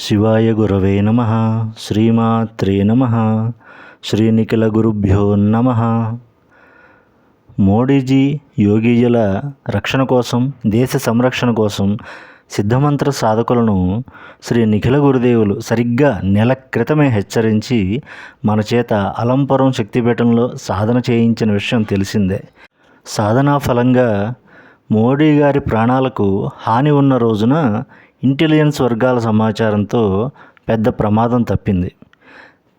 శివాయ గురవే నమ. శ్రీమాత్రే నమ. శ్రీనిఖిల గురుభ్యో నమ. మోడీజీ యోగీజీల రక్షణ కోసం దేశ సంరక్షణ కోసం సిద్ధమంత్ర సాధకులను శ్రీ నిఖిల గురుదేవులు సరిగ్గా నెల క్రితమే హెచ్చరించి మన చేత అలంపురం శక్తిపీఠంలో సాధన చేయించిన విషయం తెలిసిందే. సాధనా ఫలంగా మోడీ గారి ప్రాణాలకు హాని ఉన్న రోజున ఇంటెలిజెన్స్ వర్గాల సమాచారంతో పెద్ద ప్రమాదం తప్పింది.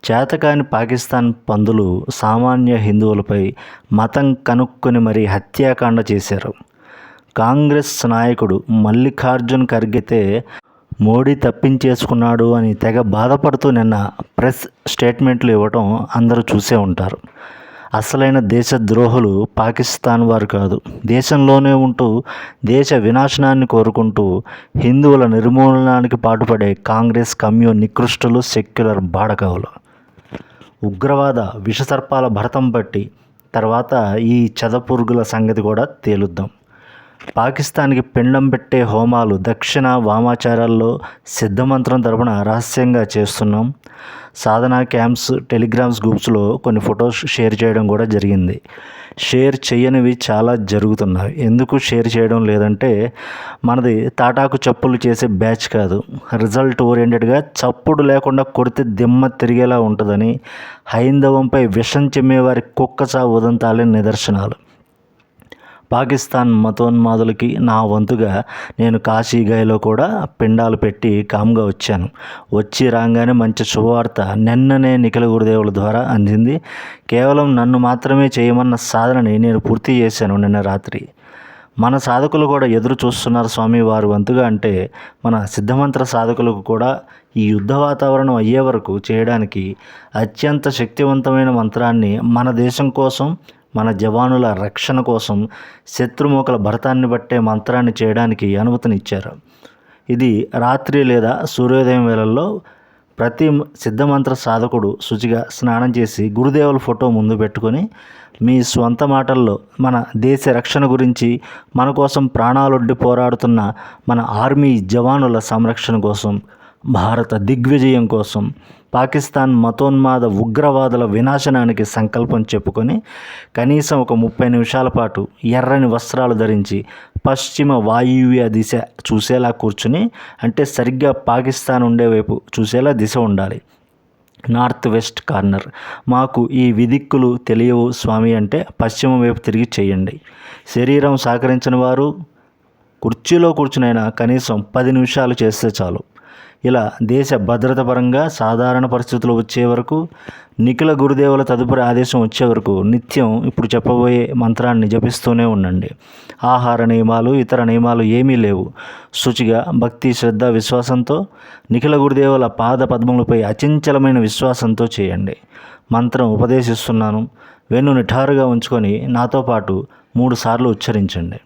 చేతకాని పాకిస్తాన్ పందులు సామాన్య హిందువులపై మతం కనుక్కొని మరీ హత్యాకాండ చేశారు. కాంగ్రెస్ నాయకుడు మల్లికార్జున్ ఖర్గెతే మోడీ తప్పించేసుకున్నాడు అని తెగ బాధపడుతూ నిన్న ప్రెస్ స్టేట్మెంట్లు ఇవ్వటం అందరూ చూసే ఉంటారు. అసలైన దేశ ద్రోహులు పాకిస్తాన్ వారు కాదు. దేశంలోనే ఉంటూ దేశ వినాశనాన్ని కోరుకుంటూ హిందువుల నిర్మూలనానికి పాటుపడే కాంగ్రెస్ కమ్యూ నికృష్టులు సెక్యులర్ బాడకవులు ఉగ్రవాద విషసర్పాల భరతం పట్టి తర్వాత ఈ చెదపురుగుల సంగతి కూడా తేలుద్దాం. పాకిస్తాన్కి పిండం పెట్టే హోమాలు దక్షిణ వామాచారాల్లో సిద్ధమంత్రం తరపున రహస్యంగా చేస్తున్నాం. సాధన క్యాంప్స్ టెలిగ్రామ్స్ గ్రూప్స్లో కొన్ని ఫొటోస్ షేర్ చేయడం కూడా జరిగింది. షేర్ చేయనివి చాలా జరుగుతున్నాయి. ఎందుకు షేర్ చేయడం లేదంటే మనది తాటాకు చప్పులు చేసే బ్యాచ్ కాదు. రిజల్ట్ ఓరియంటెడ్గా చప్పుడు లేకుండా కొడితే దిమ్మ తిరిగేలా ఉంటుందని హైందవంపై విషం చెమ్మేవారి కుక్క చావు నిదర్శనాలు. పాకిస్తాన్ మతోన్మాదులకి నా వంతుగా నేను కాశీగాయలో కూడా పిండాలు పెట్టి కామ్గా వచ్చాను. వచ్చి రాగానే మంచి శుభవార్త నిన్ననే నిఖిల గురుదేవుల ద్వారా అందింది. కేవలం నన్ను మాత్రమే చేయమన్న సాధనని నేను పూర్తి చేశాను నిన్న రాత్రి. మన సాధకులు కూడా ఎదురు చూస్తున్నారు స్వామి వారు వంతుగా అంటే మన సిద్ధమంత్ర సాధకులకు కూడా ఈ యుద్ధ వాతావరణం అయ్యే వరకు చేయడానికి అత్యంత శక్తివంతమైన మంత్రాన్ని మన దేశం కోసం మన జవానుల రక్షణ కోసం శత్రుమూకల భరతాన్ని బట్టే మంత్రాన్ని చేయడానికి అనుమతినిచ్చారు. ఇది రాత్రి లేదా సూర్యోదయం వేళల్లో ప్రతి సిద్ధమంత్ర సాధకుడు శుచిగా స్నానం చేసి గురుదేవుల ఫోటో ముందు పెట్టుకొని మీ స్వంత మాటల్లో మన దేశ రక్షణ గురించి మన కోసం ప్రాణాలొడ్డి పోరాడుతున్న మన ఆర్మీ జవానుల సంరక్షణ కోసం భారత దిగ్విజయం కోసం పాకిస్తాన్ మతోన్మాద ఉగ్రవాదుల వినాశనానికి సంకల్పం చెప్పుకొని కనీసం ఒక ముప్పై నిమిషాల పాటు ఎర్రని వస్త్రాలు ధరించి పశ్చిమ వాయువ్య దిశ చూసేలా కూర్చుని అంటే సరిగ్గా పాకిస్తాన్ ఉండే వైపు చూసేలా దిశ ఉండాలి. North west corner. మాకు ఈ విదిక్కులు తెలియవు స్వామి అంటే పశ్చిమ వైపు తిరిగి చేయండి. శరీరం సహకరించిన వారు కుర్చీలో కూర్చునైనా కనీసం పది నిమిషాలు చేస్తే చాలు. ఇలా దేశ భద్రత పరంగా సాధారణ పరిస్థితులు వచ్చే వరకు నిఖిల గురుదేవుల తదుపరి ఆదేశం వచ్చే వరకు నిత్యం ఇప్పుడు చెప్పబోయే మంత్రాన్ని జపిస్తూనే ఉండండి. ఆహార నియమాలు ఇతర నియమాలు ఏమీ లేవు. శుచిగా భక్తి శ్రద్ధ విశ్వాసంతో నిఖిల గురుదేవుల పాద పద్మములపై అచంచలమైన విశ్వాసంతో చేయండి. మంత్రం ఉపదేశిస్తున్నాను. వెన్ను నిఠారుగా ఉంచుకొని నాతో పాటు మూడుసార్లు ఉచ్చరించండి.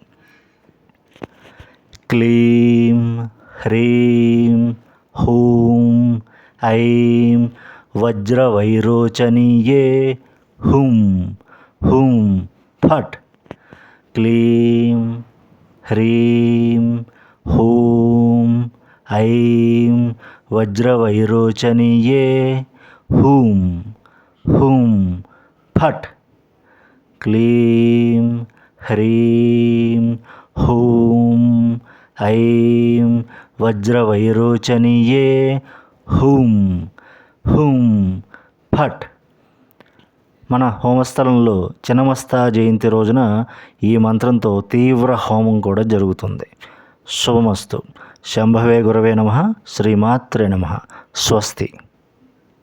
క్లీం హ్రీం ఐం వజ్రవైరోచనీయే. హుం హుం ఫట్. క్లీం హ్రీం హూం ఐం వజ్రవైరోచనీయే. హూం హుం ఫట్. క్లీం హ్రీం హూం ఐం వజ్రవైరోచనీయే. హూం హూం ఫట్. మన హోమస్థలంలో చినమస్తా జయంతి రోజున ఈ మంత్రంతో తీవ్ర హోమం కూడా జరుగుతుంది. శుభమస్తు. శంభవే గురవే నమ. శ్రీమాత్రే నమ. స్వస్తి.